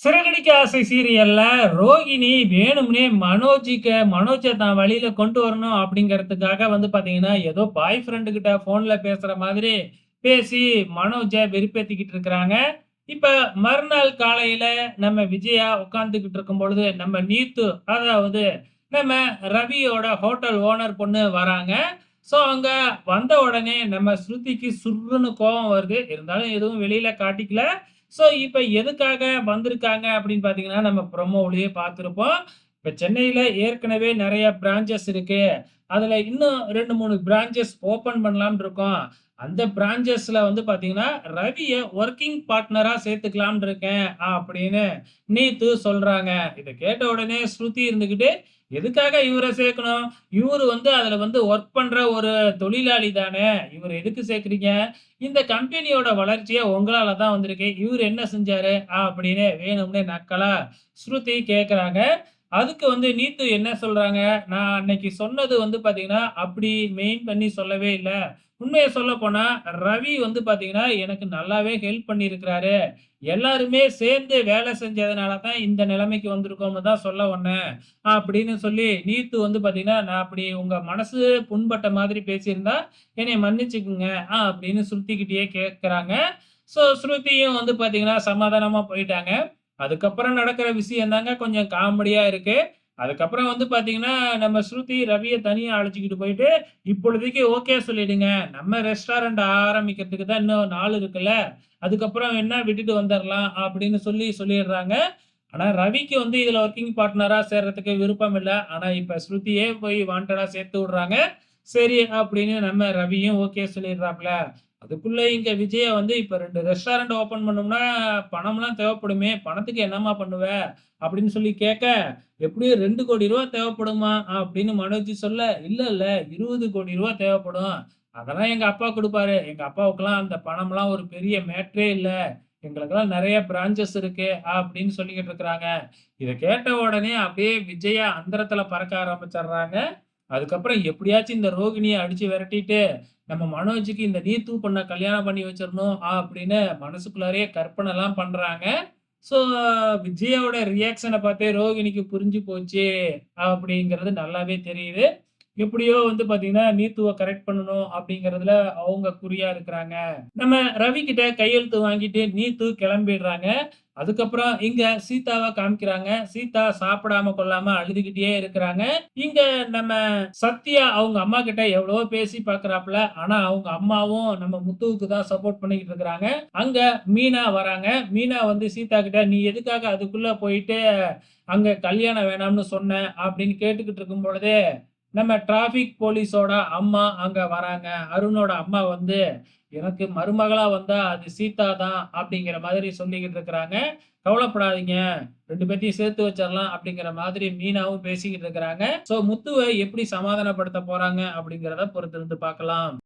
சிறகடிக்க ஆசை சீரியல்ல ரோகிணி வேணும்னே மனோஜிக்க மனோஜை தான் வழியில கொண்டு வரணும் அப்படிங்கிறதுக்காக வந்து பாத்தீங்கன்னா ஏதோ பாய் ஃப்ரெண்டு கிட்ட போன்ல பேசுற மாதிரி பேசி மனோஜை வெறுப்பேத்திக்கிட்டு இருக்கிறாங்க. இப்ப மறுநாள் காலையில நம்ம விஜயா உட்காந்துக்கிட்டு இருக்கும் பொழுது நம்ம நீத்து அதாவது நம்ம ரவியோட ஹோட்டல் ஓனர் பொண்ணு வராங்க. ஸோ அவங்க வந்த உடனே நம்ம ஸ்ருதிக்கு சுருன்னு கோபம் வருது. இருந்தாலும் எதுவும் வெளியில காட்டிக்கல. ஸோ இப்போ எதுக்காக வந்திருக்காங்க அப்படின்னு பார்த்தீங்கன்னா, நம்ம ப்ரோமோலயே பார்த்துருப்போம் இப்போ சென்னையில் ஏற்கனவே நிறைய பிரான்ச்சஸ் இருக்கு. அதுல இன்னும் 2, 3 பிரான்ச்சஸ் ஓப்பன் பண்ணலாம்னு இருக்கோம். அந்த பிரான்ச்சஸில் வந்து பார்த்தீங்கன்னா, ரவியை ஒர்க்கிங் பார்ட்னரா சேர்த்துக்கலாம்னு இருக்கேன் அப்படின்னு நீத்து சொல்றாங்க. இதை கேட்ட உடனே ஸ்ருதி இருந்துக்கிட்டு எதுக்காக இவரை சேர்க்கணும்? இவரு வந்து அதுல வந்து ஒர்க் பண்ற ஒரு தொழிலாளி தானே! இவர் எதுக்கு சேர்க்குறீங்க இந்த கம்பெனியோட வளர்ச்சியே உங்களால் தான் வந்திருக்கு. இவரு என்ன செஞ்சாரு? அப்படின்னு வேணும்னே நக்கலா ஸ்ருதி கேட்குறாங்க அதுக்கு வந்து நீத்து என்ன சொல்றாங்க, நான் அன்னைக்கு சொன்னது வந்து பார்த்தீங்கன்னா, அப்படி மெயின் பண்ணி சொல்லவே இல்லை உண்மையை சொல்ல போனா ரவி வந்து பாத்தீங்கன்னா எனக்கு நல்லாவே ஹெல்ப் பண்ணியிருக்கிறாரு. எல்லாருமே சேர்ந்து வேலை செஞ்சதுனால தான் இந்த நிலைமைக்கு வந்திருக்கோம்னு தான் சொல்ல வந்தேன். அப்படின்னு சொல்லி நீத்து வந்து பாத்தீங்கன்னா நான் அப்படி உங்க மனசு புண்பட்ட மாதிரி பேசியிருந்தா, என்னை மன்னிச்சுக்குங்க. ஆ அப்படின்னு ஸ்ருதிகிட்டயே கேட்குறாங்க ஸோ ஸ்ருதியும் வந்து பார்த்தீங்கன்னா, சமாதானமா போயிட்டாங்க. அதுக்கப்புறம் நடக்கிற விஷயம் தாங்க கொஞ்சம் காமெடியா இருக்கு. அதுக்கப்புறம் வந்து பாத்தீங்கன்னா நம்ம ஸ்ருதி ரவியை தனியா அழைச்சிக்கிட்டு போயிட்டு, இப்பொழுதைக்கு ஓகே சொல்லிடுங்க. நம்ம ரெஸ்டாரண்ட் ஆரம்பிக்கிறதுக்கு தான் இன்னும் நாள் இருக்குல்ல. அதுக்கப்புறம் என்ன விட்டுட்டு வந்துடலாம் அப்படின்னு சொல்லி சொல்லிடுறாங்க. ஆனா ரவிக்கு வந்து இதுல ஒர்க்கிங் பார்ட்னரா சேர்றதுக்கு விருப்பம் இல்லை ஆனா இப்ப ஸ்ருதியே போய் வாண்டடா சேர்த்து விடுறாங்க. சரி அப்படின்னு நம்ம ரவியும் ஓகே சொல்லிடுறாப்ல. அதுக்குள்ள இங்க விஜயா வந்து இப்ப ரெண்டு ரெஸ்டாரண்ட் ஓப்பன் பண்ணோம்னா, பணம்லாம் தேவைப்படுமே! பணத்துக்கு என்னம்மா பண்ணுவ? அப்படின்னு சொல்லி கேட்க, எப்படியும் ரெண்டு கோடி ரூபா தேவைப்படுமா? அப்படின்னு மனோஜ் சொல்ல, இல்ல இல்ல ரூ. 20,00,00,000 தேவைப்படும். அதெல்லாம் எங்க அப்பா கொடுப்பாரு எங்க அப்பாவுக்கெல்லாம் அந்த பணம்லாம் ஒரு பெரிய மேட்டரே இல்லை எங்களுக்கெல்லாம் நிறைய பிரான்ச்சஸ் இருக்கு. அப்படின்னு சொல்லிக்கிட்டு இருக்கிறாங்க. இதை கேட்ட உடனே அப்படியே விஜயா அந்தரத்துல பறக்க ஆரம்பிச்சிடுறாங்க அதுக்கப்புறம் எப்படியாச்சும் இந்த ரோகிணியை அடிச்சு விரட்டிட்டு, நம்ம மனோஜுக்கு இந்த நீத்து பொண்ணை கல்யாணம் பண்ணி வச்சிடணும் அப்படின்னு மனசுக்குள்ளாரயே கற்பனைலாம் பண்றாங்க. ஸோ விஜயோட ரியாக்ஷனை பார்த்தே ரோகிணிக்கு புரிஞ்சு போச்சு அப்படிங்கிறது நல்லாவே தெரியுது. எப்படியோ வந்து பார்த்தீங்கன்னா, நீத்துவ கரெக்ட் பண்ணணும் அப்படிங்கறதுல அவங்க குறியா இருக்கிறாங்க. நம்ம ரவி கிட்ட கையெழுத்து வாங்கிட்டு நீத்து கிளம்பிடுறாங்க. அதுக்கப்புறம் இங்க சீதாவை காமிக்கிறாங்க. சீதா சாப்பிடாம கொள்ளாம அழுதுகிட்டே இருக்கிறாங்க. இங்க நம்ம சத்யா அவங்க அம்மா கிட்ட எவ்வளவோ பேசி பார்க்குறாப்ல. ஆனா அவங்க அம்மாவும் நம்ம முத்துவுக்கு தான் சப்போர்ட் பண்ணிக்கிட்டு இருக்கிறாங்க. அங்க மீனா வராங்க. மீனா வந்து சீதா கிட்ட, "நீ எதுக்காக அதுக்குள்ள போயிட்டு அங்க கல்யாணம் வேணாம்னு சொன்ன?" அப்படின்னு கேட்டுக்கிட்டு இருக்கும் பொழுதே, நம்ம டிராஃபிக் போலீஸோட அம்மா அங்க வராங்க. அருணோட அம்மா வந்து, "எனக்கு மருமகளா வந்தா அது சீதா தான்" அப்படிங்கிற மாதிரி சொல்லிக்கிட்டு இருக்கிறாங்க. "கவலைப்படாதீங்க. ரெண்டு பேர்த்தையும் சேர்த்து வச்சிடலாம் அப்படிங்கிற மாதிரி மீனாவும் பேசிக்கிட்டு இருக்கிறாங்க. ஸோ முத்துவை எப்படி சமாதானப்படுத்த போறாங்க அப்படிங்கிறத பொறுத்திருந்து பார்க்கலாம்.